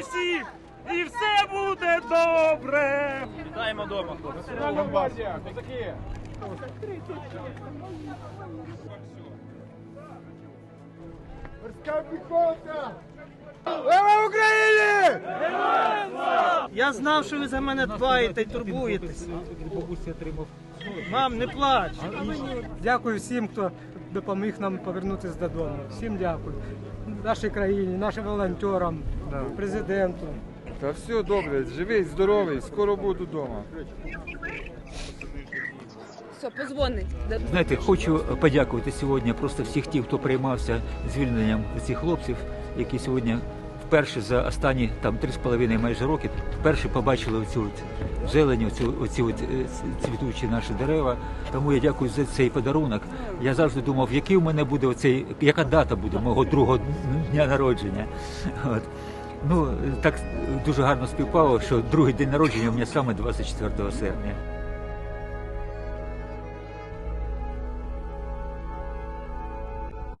усіх, і все буде добре. Вітаємо вдома, хлопці. Національна гвардія, козаки! Морська піхота! Слава Україні! Я знав, що ви за мене дбаєте і турбуєтесь. Мам, не плач. Дякую всім, хто допоміг нам повернутися додому. Всім дякую. Нашій країні, нашим волонтерам, президенту. Та все добре, живий, здоровий, скоро буду вдома. Все, позвонить. Знаєте, хочу подякувати сьогодні просто всіх тих, хто приймався звільненням цих хлопців, які сьогодні вперше за останні там три з половиною майже роки вперше побачили оцю от зелень, оцю, оці от е, цвітучі наші дерева. Тому я дякую за цей подарунок. Я завжди думав, який у мене буде оцей, яка дата буде мого другого дня народження. От. Ну так дуже гарно співпало, що другий день народження у мене саме 24 серпня.